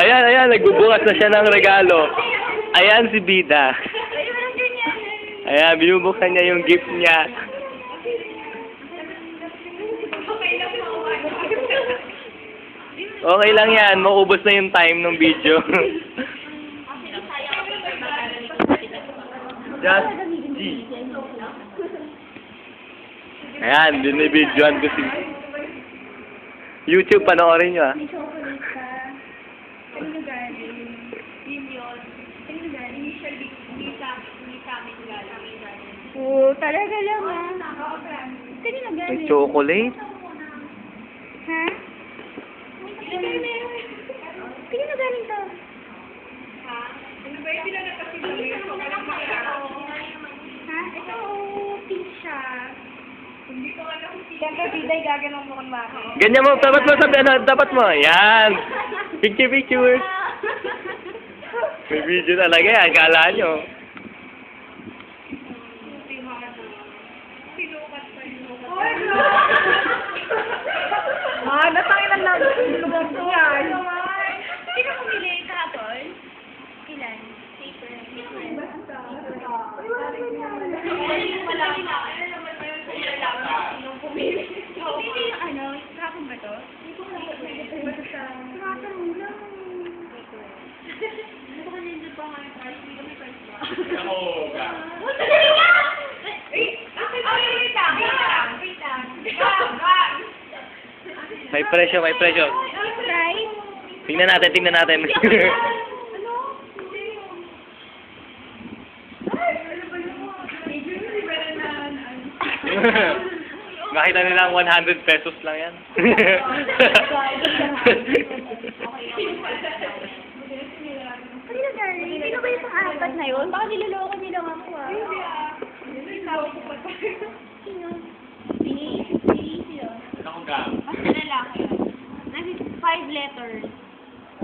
Ayan, ayan, nagbubukas na siya ng regalo. Ayan si Bida. Ayan, binubuksan niya yung gift niya. Okay lang yan, maubos na yung time ng video. Just G. Ayan, binibidyoan ko si... YouTube, panoorin nyo ah. Kanino galing? Yun yun. Kanino galing? Usually, hindi sa hindi sa amin galing. Oo, talaga lang ah. Kanino May galing? chocolate. Ha? Kanino galing to? Ha? Ano ba yung pinagkakasin Ha? Ito, pink siya. Hindi ko alam kung Siyempre, Biday, gaganong mo kung bakit. Ganyan mo, dapat mo sabi, ano, dapat mo. Yan. Picture, picture. May video talaga yan, kala nyo. Ah, natangilan lang. Lugar ko yan. Sino pumili kahapon? Ilan? Paper. Hindi yung ano, kahapon ba to? Hindi ko alam kung nag-ito sa... Tumatanong lang. Ano ba kanina pa nga yung price? Hindi kami price ba? Wala nga! Wait! Ay, wait lang! Wait lang! Wait lang! Wag! Wag! May presyo, may presyo. Tingnan natin, tingnan natin. Makita nila 100 pesos lang yan. Kanino galing? Sino ba pang-apat na yun? Baka niloloko niyo lang ako ah. Hindi ah. Sino? Bini? Bini sino? Basta lalaki yun. Nasi five letters.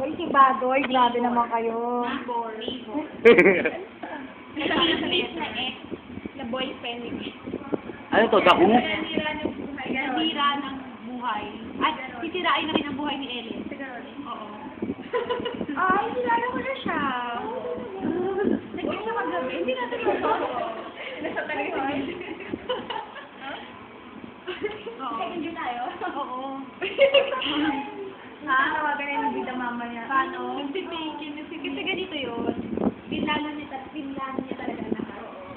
Uy, si Badoy, grabe naman kayo. Libor. Please na X. Na boyfriend. ano to, Who? Nasira ng buhay. Nasira ng buhay. At sisirain na rin ang buhay ni Ellen. Oo. Ay, kilala ko oo. ha? Ah, tawagan na yung bida mamaya. Paano? Yung si Pinky, yung si Kasi ganito yun. Pinlano niya, ta- pinlano niya talaga na karoon.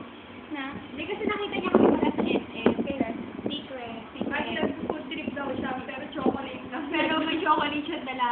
Na? Hindi kasi nakita niya kami pala sa SM. Kaya, secret. Kahit secret. nag-food trip daw siya, pero chocolate lang. Pero may chocolate siya dala.